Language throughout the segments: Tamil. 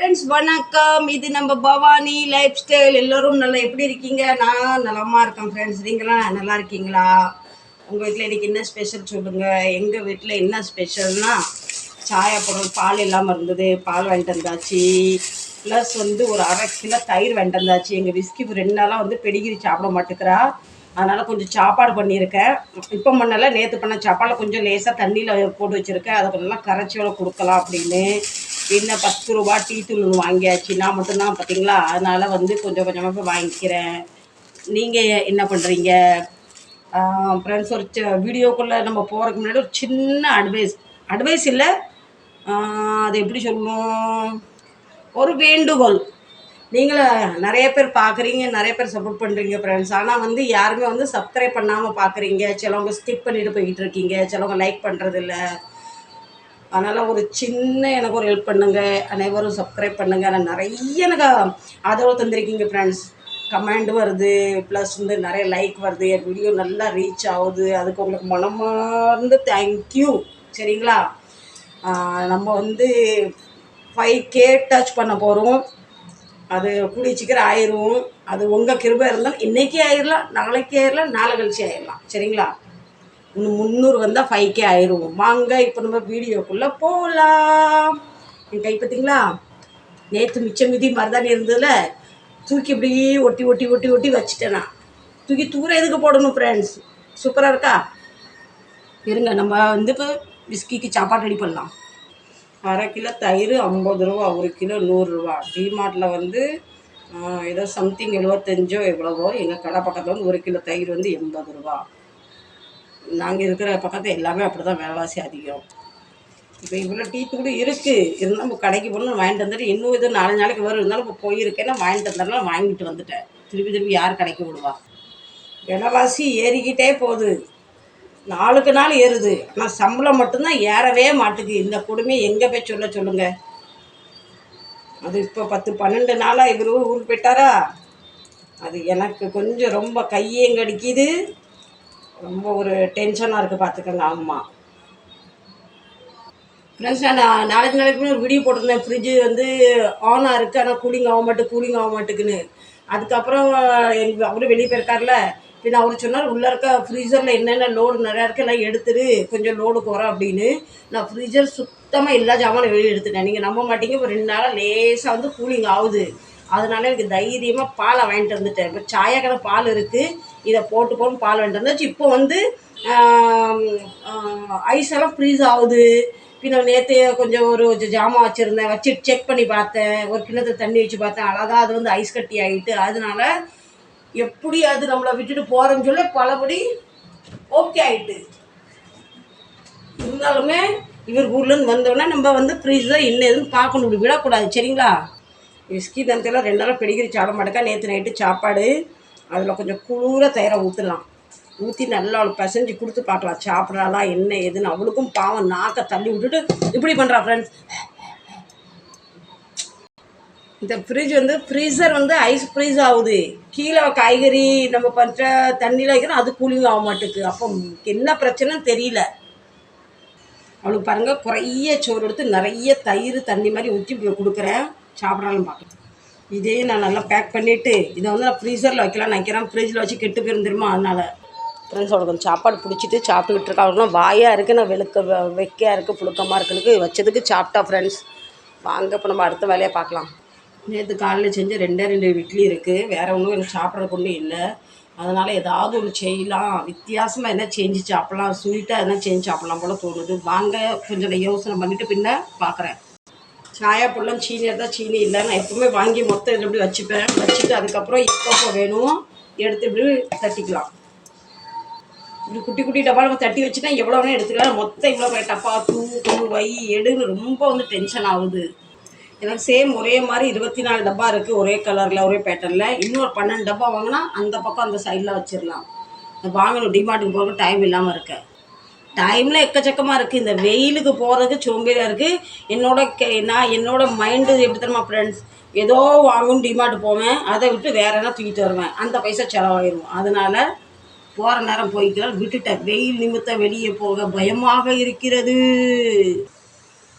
ஃப்ரெண்ட்ஸ் வணக்கம். இது நம்ம பவானி லைஃப் ஸ்டைல் எல்லோரும் நல்லா எப்படி இருக்கீங்க? நான் நலமா இருக்கேன் ஃப்ரெண்ட்ஸ் நீங்களாம் நல்லா இருக்கீங்களா? உங்கள் வீட்டில் இன்னைக்கு என்ன ஸ்பெஷல் சொல்லுங்கள் எங்கள் வீட்டில் என்ன ஸ்பெஷல்னா சாயா பால் இல்லாமல் இருந்தது. பால் வாங்கிட்டு வந்தாச்சு. ப்ளஸ் வந்து ஒரு அரை கிலோ தயிர் வாங்கிட்டு வந்தாச்சு. எங்கள் விஸ்கி ரெண்டு நாளாக வந்து பெடிகிரி சாப்பிட மாட்டேக்கிறா அதனால் கொஞ்சம் சாப்பாடு பண்ணியிருக்கேன். இப்போ பண்ணல நேற்று பண்ண சாப்பாடில் கொஞ்சம் லேசாக தண்ணியில் போட்டு வச்சுருக்கேன். அதை நல்லா கரைச்சியோட கொடுக்கலாம் அப்படின்னு. என்ன பத்து ரூபா டீ தூள் ஒன்று வாங்கியாச்சு? நான் மட்டும்தான் பார்த்தீங்களா அதனால் வந்து கொஞ்சம் கொஞ்சமாக போய் வாங்கிக்கிறேன். நீங்கள் என்ன பண்ணுறீங்க ஃப்ரெண்ட்ஸ் ஒரு வீடியோக்குள்ளே நம்ம போகிறதுக்கு முன்னாடி ஒரு சின்ன அட்வைஸ் அட்வைஸ் இல்லை. அது எப்படி சொல்லணும்? ஒரு வேண்டுகோள். நீங்களும் நிறைய பேர் பார்க்குறீங்க நிறைய பேர் சப்போர்ட் பண்ணுறீங்க ஃப்ரெண்ட்ஸ் ஆனால் வந்து யாருமே வந்து சப்ஸ்கிரைப் பண்ணாமல் பார்க்குறீங்க சிலவங்க ஸ்கிப் பண்ணிட்டு போய்கிட்டு இருக்கீங்க. சிலவங்க லைக் பண்ணுறதில்ல அதனால் ஒரு சின்ன எனக்கு ஒரு ஹெல்ப் பண்ணுங்கள் அனைவரும் சப்ஸ்கிரைப் பண்ணுங்கள் நான் நிறைய எனக்கு ஆதரவு தந்திருக்கீங்க ஃப்ரெண்ட்ஸ் கமெண்ட் வருது ப்ளஸ் வந்து நிறைய லைக் வருது. என் வீடியோ நல்லா ரீச் ஆகுது. அதுக்கு உங்களுக்கு மனமார்ந்து தேங்க்யூ சரிங்களா? நம்ம வந்து ஃபைவ் கே டச் பண்ண போகிறோம் அது கூடிய சீக்கிரம் ஆயிரும். அது உங்கள் கிருபை இருந்தால் இன்றைக்கே ஆயிடலாம் நாளைக்கு ஆயிடலாம் நாளை கழிச்சு ஆயிடலாம் சரிங்களா? முந்நூறு வந்தால் ஃபைவ் கே ஆயிரும் வாங்க இப்போ நம்ம வீடியோக்குள்ளே போகலாம் என் கை பார்த்தீங்களா நேற்று மிச்சம் மிதி மருதாணி இருந்ததில்? தூக்கி இப்படியே ஒட்டி ஒட்டி ஒட்டி ஒட்டி வச்சுட்டேன் நான். தூக்கி தூர எதுக்கு போடணும் ஃப்ரெண்ட்ஸ் சூப்பராக இருக்கா? இருங்க நம்ம வந்து இப்போ விஸ்கிக்கு சாப்பாடு ரெடி பண்ணலாம். அரை கிலோ தயிர் ஐம்பது ரூபா ஒரு கிலோ நூறுரூவா டிமார்ட்டில் வந்து ஏதோ சம்திங் எழுபத்தஞ்சோ எவ்வளவோ. எங்கள் கடை பக்கத்தில் வந்து ஒரு கிலோ தயிர் வந்து எண்பது ரூபா. நாங்கள் இருக்கிற பக்கத்தில் எல்லாமே அப்படி தான் விலைவாசி அதிகம். இப்போ இவ்வளோ டீ தூள் இருக்குது இருந்தாலும் நம்ம கடைக்கு போகணும் வாங்கிட்டு வந்துட்டு இன்னும் இது நாலு நாளைக்கு வரும். இருந்தாலும் இப்போ போயிருக்கேன்னா வாங்கிட்டு வந்தாலும் வாங்கிட்டு வந்துட்டேன். திருப்பி திருப்பி யார் கடைக்கு விடுவா விலைவாசி ஏறிக்கிட்டே போகுது. நாளுக்கு நாள் ஏறுது. ஆனால் சம்பளம் மட்டும்தான் ஏறவே மாட்டுது. இந்த கொடுமையை எங்கே போய் சொல்ல சொல்லுங்கள் அது இப்போ பத்து பன்னெண்டு நாளாக இவர் ஊருக்கு போயிட்டாரா? அது எனக்கு கொஞ்சம் ரொம்ப கையேங்கடிக்குது. ரொம்ப ஒரு டென்ஷனாக இருக்குது பார்த்துக்கோங்க ஆமாம் ஃப்ரெண்ட்ஸ் நான் நாளைக்கு நாளைக்கு ஒரு வீடியோ போட்டிருந்தேன். ஃப்ரிட்ஜு வந்து ஆனாக இருக்குது ஆனால் கூலிங் ஆக மாட்டேன் கூலிங் ஆக மாட்டேங்குன்னு அதுக்கப்புறம் எங்கள் அவரும் வெளியே போயிருக்கார்ல நான் அவர் சொன்னார் உள்ளே இருக்க ஃப்ரீசரில் என்னென்ன லோடு நிறையா இருக்கு எல்லாம் எடுத்துரு கொஞ்சம் லோடு குறை அப்படின்னு. நான் ஃப்ரீஜர் சுத்தமாக எல்லா ஜாமானும் வெளியே எடுத்துட்டேன். நீங்கள் நம்ப மாட்டீங்க இப்போ ரெண்டு நாளாக லேசாக வந்து கூலிங் ஆகுது. அதனால எனக்கு தைரியமாக பாலை வாங்கிட்டு வந்துட்டேன். இப்போ சாயக்கடை பால் இருக்குது இதை போட்டு போட்டு பால் வாங்கிட்டு இருந்தாச்சு இப்போ வந்து ஐஸ் எல்லாம் ஃப்ரீஸ் ஆகுது. பின்ன நேற்று கொஞ்சம் ஒரு கொஞ்சம் ஜாமான் வச்சுருந்தேன். வச்சு செக் பண்ணி பார்த்தேன். ஒரு கிண்ணத்தை தண்ணி வச்சு பார்த்தேன். அழகாக அது வந்து ஐஸ் கட்டி ஆகிட்டு. அதனால எப்படி அது நம்மளை விட்டுட்டு போகிறோன்னு சொல்லி பலபடி ஓகே ஆயிட்டு. இருந்தாலுமே இவர் ஊர்லேருந்து வந்தோடனே நம்ம வந்து ஃப்ரீஸில் என்ன எதுன்னு பார்க்கணும். இப்படி விடக்கூடாது. சரிங்களா? விஸ்கி தந்தையில் ரெண்டு நாள் பெடிகிரி சாப்பிட மாட்டேக்கா. நேற்று நைட்டு சாப்பாடு. அதில் கொஞ்சம் குளிர தயிரை ஊற்றலாம் ஊற்றி நல்லா அவளுக்கு பிசைஞ்சு கொடுத்து பார்க்கலாம். சாப்பிட்றாளா என்ன ஏதுன்னு. அவளுக்கும் பாவம் நாக்கை தள்ளி விட்டுட்டு இப்படி பண்ணுறா ஃப்ரெண்ட்ஸ் இந்த ஃப்ரிட்ஜ் வந்து ஃப்ரீசர் வந்து ஐஸ் ஃப்ரீஸ் ஆகுது. கீழே காய்கறி நம்ம பண்ணுற தண்ணியில் வைக்கிறோம் அது கூலிங் ஆக மாட்டேங்குது. அப்போ என்ன பிரச்சனைன்னு தெரியல. அவளுக்கு பாருங்கள் குறைய சோறு எடுத்து நிறைய தயிர் தண்ணி மாதிரி ஊற்றி கொடுக்குறேன். சாப்பிட்றாலும் பார்க்கலாம். இதே நான் நல்லா பேக் பண்ணிவிட்டு இதை வந்து நான் ஃப்ரீசரில் வைக்கலாம்னு நினைக்கிறேன். ஃப்ரிட்ஜில் வச்சு கெட்டு போயிரும் தெரியுமா அதனால். ஃப்ரெண்ட்ஸ் அவளுக்கு கொஞ்சம் சாப்பாடு பிடிச்சிட்டு சாப்பிட்டுக்கிட்டு இருக்கா. அவளுக்குலாம் வாயாக இருக்குது நான் வெளுக்க வெக்கையாக இருக்குது புழுக்கமாக இருக்குன்னு வச்சதுக்கு சாப்பிட்டா ஃப்ரெண்ட்ஸ் வாங்க இப்போ நம்ம அடுத்த வேலையை பார்க்கலாம். நேற்று காலையில் செஞ்ச ரெண்டே ரெண்டு இட்லி இருக்குது வேறு ஒன்றும் எனக்கு சாப்பிட்றதுக்கு ஒன்றும் இல்லை. அதனால் ஏதாவது ஒன்று செய்யலாம். வித்தியாசமாக என்ன செஞ்சு சாப்பிட்லாம். ஸ்வீட்டாக என்ன செஞ்சு சாப்பிட்லாம் போல் தோணுது. வாங்க கொஞ்சம் யோசனை பண்ணிவிட்டு பின்ன பார்க்குறேன் சாயா புள்ளம் சீனி எடுத்தால் சீனி இல்லை நான் எப்போவுமே வாங்கி மொத்தம் இதில் இப்படி வச்சுப்பேன். வச்சுட்டு அதுக்கப்புறம் இப்போ வேணும். எடுத்து இப்படி தட்டிக்கலாம். இப்படி குட்டி குட்டி டப்பா நம்ம தட்டி வச்சுட்டா எவ்வளோ வேணும் எடுத்துக்கலாம். மொத்தம் இவ்வளோ பெரிய டப்பா தூ வை எடுன்னு ரொம்ப வந்து டென்ஷன் ஆகுது. எனக்கு சேம் ஒரே மாதிரி இருபத்தி நாலு டப்பா இருக்குது ஒரே கலரில் ஒரே பேட்டர்னில் இன்னொரு பன்னெண்டு டப்பா வாங்கினா அந்த பக்கம் அந்த சைடில் வச்சிடலாம் வாங்கணும் டிமார்ட்டுக்கு போகிறதுக்கு டைம் இல்லாமல் இருக்கேன் டைமில் எக்கச்சக்கமாக இருக்குது இந்த வெயிலுக்கு போகிறதுக்கு சோம்பேறியாக இருக்குது என்னோட கே நான் என்னோட மைண்டு எப்படி தருமா ஃப்ரெண்ட்ஸ் ஏதோ வாங்கணும் டிமார்ட் போவேன். அதை விட்டு வேற என்ன தூக்கிட்டு வருவேன். அந்த பைசா செலவாயிடும் அதனால போகிற நேரம் போய்க்கலாம் விட்டுட்டேன். வெயில் நிமித்தம் வெளியே போக பயமாக இருக்கிறது.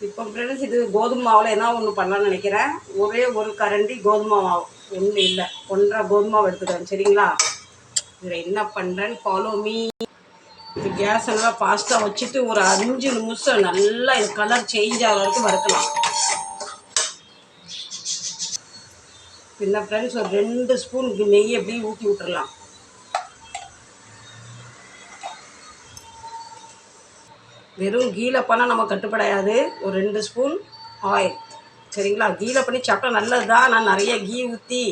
இப்போ ஃப்ரெண்ட்ஸ் இது கோதுமை மாவில் என்ன ஒன்று பண்ணலாம்னு நினைக்கிறேன். ஒரே ஒரு கரண்டி கோதுமை மாவு. ஒன்றும் இல்லை. ஒன்றரை கோதுமை மாவு எடுத்துக்கிறேன். சரிங்களா? இதில் என்ன பண்ணுறேன்னு ஃபாலோ மீ இப்போ கேஸ் எல்லாம் ஃபாஸ்ட்டாக வச்சுட்டு ஒரு அஞ்சு நிமிஷம் நல்லா இது கலர் சேஞ்ச் ஆகிற வரைக்கும் வறுக்கலாம். என்ன ஃப்ரெண்ட்ஸ் ஒரு ரெண்டு ஸ்பூன் நெய் அப்படியே ஊற்றி விட்டுடலாம் வெறும் கீழே பண்ணால் நம்ம கட்டுப்படையாது ஒரு ரெண்டு ஸ்பூன் ஆயில் சரிங்களா? கீழே பண்ணி சாப்பிட்டா நல்லது தான் நான் நிறைய கீ ஊற்றி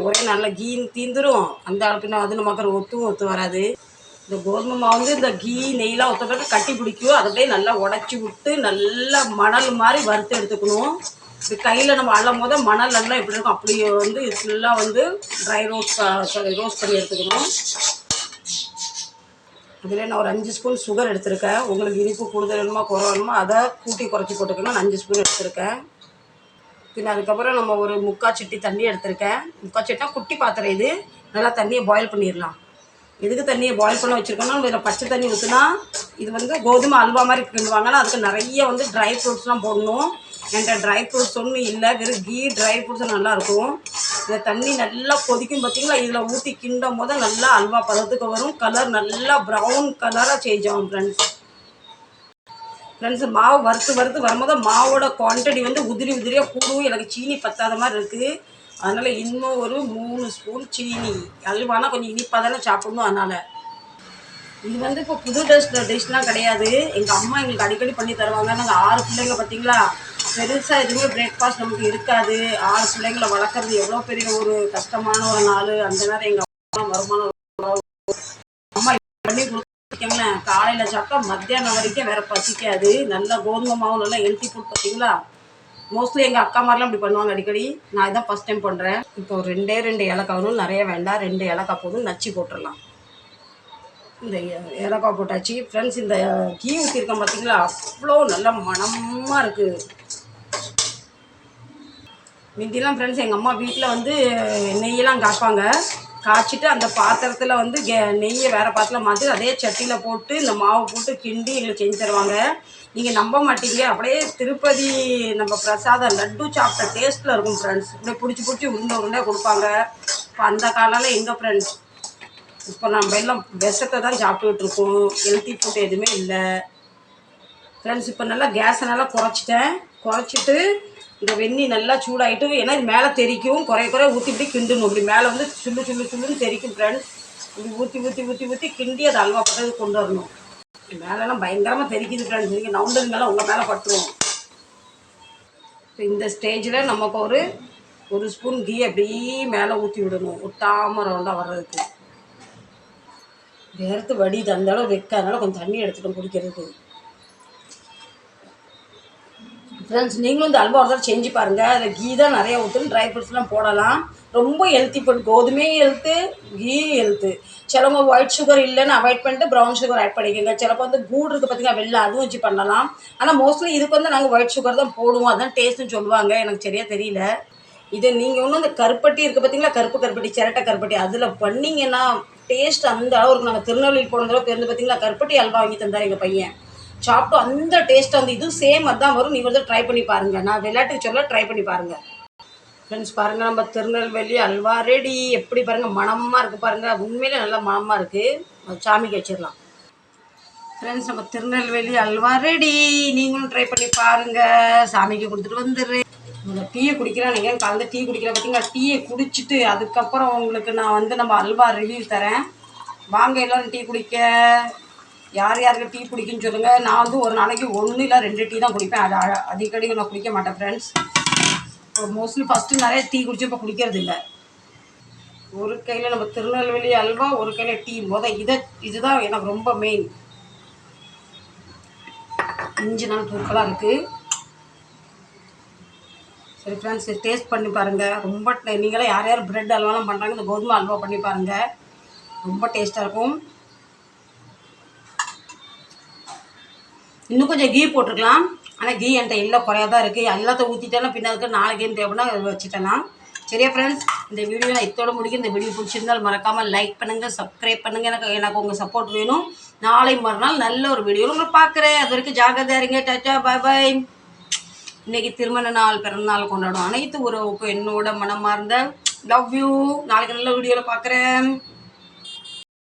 ஒரே நல்ல கீ தீந்துடும் அந்த பின்ன அது நமக்கு ஒத்தும் ஒத்து வராது. இந்த கோதுமை மாவு வந்து இந்த கீ நெய்லாம் ஒத்துக்கிட்டு கட்டி பிடிக்கும். அதை அப்படியே நல்லா உடச்சி விட்டு நல்லா மணல் மாதிரி வறுத்து எடுத்துக்கணும். இது கையில் நம்ம அள்ளும் போது மணல் நல்லா எப்படி இருக்கும் அப்படியே வந்து இது ஃபுல்லாக வந்து ட்ரை ரோஸ் சாரி ரோஸ் பண்ணி எடுத்துக்கணும். இதில் நான் ஒரு அஞ்சு ஸ்பூன் சுகர் எடுத்திருக்கேன். உங்களுக்கு இனிப்பு கூடுதல் வேணுமா குறை வேணுமோ அதை கூட்டி குறைச்சி போட்டுக்கணும். நான் அஞ்சு ஸ்பூன் எடுத்திருக்கேன். பின்ன அதுக்கப்புறம் நம்ம ஒரு முக்கால் சட்டி தண்ணி எடுத்திருக்கேன். முக்கால் சட்டினா குட்டி பாத்திரம் இது. நல்லா தண்ணியை பாயில் பண்ணிடலாம். எதுக்கு தண்ணியை பாயில் பண்ண வச்சுருக்கோம்னா இதில் பச்சை தண்ணி ஊற்றினா இது வந்து கோதுமை அல்வா மாதிரி கிண்டுவாங்கன்னா அதுக்கு நிறைய வந்து ட்ரை ஃப்ரூட்ஸ்லாம் போடணும். என்கிட்ட ட்ரை ஃப்ரூட்ஸ் ஒன்றும் இல்லை வெறும் கீ ட்ரை ஃப்ரூட்ஸ் நல்லாயிருக்கும் இந்த தண்ணி நல்லா கொதிக்கும் பார்த்தீங்களா இதில் ஊற்றி கிண்டும் போது நல்லா அல்வா பதத்துக்கு வரும். கலர் நல்லா ப்ரௌன் கலராக சேஞ்ச் ஆகும் ஃப்ரெண்ட்ஸ் ஃப்ரெண்ட்ஸ் மாவு வறுத்து வறுத்து வரும்போது மாவோட குவான்டிட்டி வந்து உதிரி உதிரியாக கூடும். எனக்கு சீனி பத்தாத மாதிரி இருக்குது அதனால் இன்னும் ஒரு மூணு ஸ்பூன் சீனி. அல்வானா கொஞ்சம் இனிப்பாக தானே சாப்பிடணும் அதனால். இது வந்து இப்போ புது டிஷ் டிஷ்லாம் கிடையாது. எங்கள் அம்மா எங்களுக்கு அடிக்கடி பண்ணி தருவாங்க. நாங்கள் ஆறு பிள்ளைங்க பார்த்தீங்களா பெருசாக எதுவுமே பிரேக்ஃபாஸ்ட் நமக்கு இருக்காது. ஆறு பிள்ளைங்களை வளர்க்குறது எவ்வளோ பெரிய ஒரு கஷ்டமான ஒரு நாள். அந்த நேரம் எங்கள் அம்மா வருமானம் அம்மா பண்ணி கொடுத்துருக்கீங்களேன் காலையில் சாப்பிட்டா மத்தியானம் வரைக்கும் வேறு பசிக்காது. நல்லா கோதுமை மாவு நல்லா ஹெல்த்தி ஃபுட் பார்த்தீங்களா மோஸ்ட்லி எங்கள் அக்கா மாதிரிலாம் இப்படி பண்ணுவாங்க அடிக்கடி. நான் இதான் ஃபஸ்ட் டைம் பண்ணுறேன் இப்போ ரெண்டே ரெண்டு ஏலக்காய் வரும் நிறைய வேண்டாம். ரெண்டு ஏலக்காய் போதும். நச்சு போட்டுடலாம். இந்த இலக்காய் ஏலக்காய் போட்டாச்சு. ஃப்ரெண்ட்ஸ் இந்த கீ ஊற்றிருக்கேன் பார்த்தீங்களா அவ்வளோ நல்ல மனமாக இருக்குது முந்திலாம் ஃப்ரெண்ட்ஸ் எங்கள் அம்மா வீட்டில் வந்து நெய்யெல்லாம் காப்பாங்க. காய்ச்சிட்டு அந்த பாத்திரத்தில் வந்து கே நெய்யை வேறு பாத்திரம் மாற்றி அதே சட்டியில் போட்டு இந்த மாவு போட்டு கிண்டி எங்களுக்கு செஞ்சு தருவாங்க. நீங்கள் நம்ப மாட்டீங்க. அப்படியே திருப்பதி நம்ம பிரசாதம் லட்டு சாப்பிட்ட டேஸ்ட்டில் இருக்கும் ஃப்ரெண்ட்ஸ் இப்படியே பிடிச்சி பிடிச்சி உருண்டை உருண்டை கொடுப்பாங்க. இப்போ அந்த காலம்லாம் எங்கள் ஃப்ரெண்ட்ஸ் இப்போ நம்ம எல்லாம் விஷத்தை தான் சாப்பிட்டுக்கிட்டு இருக்கோம். ஹெல்த்தி ஃபுட் எதுவுமே இல்லை. ஃப்ரெண்ட்ஸ் இப்போ நல்லா கேஸை நல்லா குறைச்சிட்டேன். குறைச்சிட்டு இந்த வெந்நி நல்லா சூடாகிட்டு ஏன்னா இது மேலே தெறிக்கும் குறைய குறைய ஊற்றி இப்படி கிண்டணும். இப்படி மேலே வந்து சுள்ளு சுள்ளு சுள்ளுன்னு தெறிக்கும் ஃப்ரெண்ட்ஸ் இப்படி ஊற்றி ஊற்றி ஊற்றி ஊற்றி கிண்டி அதை அல்வா பட்டது கொண்டு வரணும். மேலெல்லாம் பயங்கரமாக தெரிக்குது ஃப்ரெண்ட்ஸ் நீங்கள் நவுண்டது மேலே உங்கள் மேலே பட்டுருவோம் இப்போ இந்த ஸ்டேஜில் நமக்கு ஒரு ஒரு ஸ்பூன் கீ அப்படியே மேலே ஊற்றி விடணும். ஒட்டாமல் ரவுண்டாக வர்றதுக்கு. வேர்த்து வடிது அந்த அளவு வைக்காதனால கொஞ்சம் தண்ணி எடுத்துகிட்டு குடிக்கிறதுக்கு. ஃப்ரெண்ட்ஸ் நீங்களும் இந்த அல்வா ஒரு தடவை செஞ்சு பாருங்கள் அதில் கீ தான் நிறையா ஊற்றுன்னு ட்ரை ஃப்ரூட்ஸ்லாம் போடலாம். ரொம்ப ஹெல்த்தி ஃபுட் கோதுமையும் ஹெல்த்து கீ ஹெல்த்து சிலவங்க ஒயிட் சுகர் இல்லைன்னு அவாய்ட் பண்ணிட்டு ப்ரௌன் சுகர் ஆட் பண்ணிக்கோங்க. சிலப்போ வந்து கூடு இருக்குது பார்த்தீங்கன்னா வெளில அதுவும் வச்சு பண்ணலாம். ஆனால் மோஸ்ட்லி இதுக்கு வந்து நாங்கள் ஒயிட் சுகர் தான் போடுவோம். அதான் டேஸ்ட்டுன்னு சொல்லுவாங்க. எனக்கு சரியாக தெரியல. இது நீங்கள் ஒன்றும் இந்த கருப்பட்டி இருக்குது பார்த்தீங்களா கருப்பு கருப்பட்டி சிரட்டை கருப்பட்டி அதில் பண்ணீங்கன்னா டேஸ்ட் அந்த அளவுக்கு நாங்கள் திருநெல்வேலி போன இருந்து பேருந்து பார்த்தீங்களா கருப்பட்டி அல்வா வாங்கி தந்தார் எங்கள் பையன். சாப்பிட்டோம் அந்த டேஸ்ட் வந்து இது சேம் அதுதான் வரும். நீங்கள் வந்து ட்ரை பண்ணி பாருங்கள் நான் விளையாட்டுக்கு சொல்ல ட்ரை பண்ணி பாருங்கள் ஃப்ரெண்ட்ஸ் பாருங்கள் நம்ம திருநெல்வேலி அல்வா ரெடி எப்படி பாருங்கள் மணமாக இருக்குது பாருங்கள் உண்மையிலே நல்லா மணமாக இருக்குது சாமிக்கு வச்சிடலாம். ஃப்ரெண்ட்ஸ் நம்ம திருநெல்வேலி அல்வா ரெடி நீங்களும் ட்ரை பண்ணி பாருங்கள் சாமிக்கு கொடுத்துட்டு வந்துடுறேன் இந்த டீயை குடிக்கிறேன் நீங்கள் கலந்து டீ குடிக்கிற பார்த்தீங்களா டீயை குடிச்சிட்டு அதுக்கப்புறம் உங்களுக்கு நான் வந்து நம்ம அல்வா ரிவ்யூ தரேன். வாங்க எல்லோரும் டீ குடிக்க. யார் யாருக்கு டீ பிடிக்குன்னு சொல்லுங்கள் நான் வந்து ஒரு நாளைக்கு ஒன்று இல்லை ரெண்டு டீ தான் குடிப்பேன். அது அடிக்கடி நான் குடிக்க மாட்டேன் ஃப்ரெண்ட்ஸ் மோஸ்ட்லி ஃபஸ்ட்டு நிறைய டீ குடிச்சு இப்போ குடிக்கிறது இல்லை. ஒரு கையில் நம்ம திருநெல்வேலி அல்வா ஒரு கையில் டீ முத இதை இதுதான் எனக்கு ரொம்ப மெயின் இஞ்சி நாள் தூக்கலாக இருக்குது சரி ஃப்ரெண்ட்ஸ் டேஸ்ட் பண்ணி பாருங்கள் ரொம்ப நீங்களே யார் யார் ப்ரெட் அல்வாலாம் பண்ணுறாங்க இந்த கோதுமை அல்வா பண்ணி பாருங்கள் ரொம்ப டேஸ்ட்டாக இருக்கும். இன்னும் கொஞ்சம் கீ போட்டிருக்கலாம். ஆனால் கீ என்கிட்ட இல்லை குறையாக தான் இருக்குது எல்லாத்த ஊற்றிட்டேன்னா பின்னாடி நாளைக்கு தேவைன்னா வச்சுட்டேன்னா சரியா ஃப்ரெண்ட்ஸ் இந்த வீடியோ நான் இத்தோட முடிக்க இந்த வீடியோ பிடிச்சிருந்தால் மறக்காமல் லைக் பண்ணுங்கள் சப்ஸ்கிரைப் பண்ணுங்கள் எனக்கு எனக்கு உங்கள் சப்போர்ட் வேணும். நாளை மறுநாள் நல்ல ஒரு வீடியோ உங்களை பார்க்குறேன். அது வரைக்கும் ஜாகிரதையாக இருங்க. டாட்டா பாய் பாய் இன்றைக்கி திருமண நாள் பிறந்தநாள் கொண்டாடும் அனைத்து உறவுக்கும் என்னோட மனமார்ந்த லவ் யூ நாளைக்கு நல்ல வீடியோவில் பார்க்குறேன்.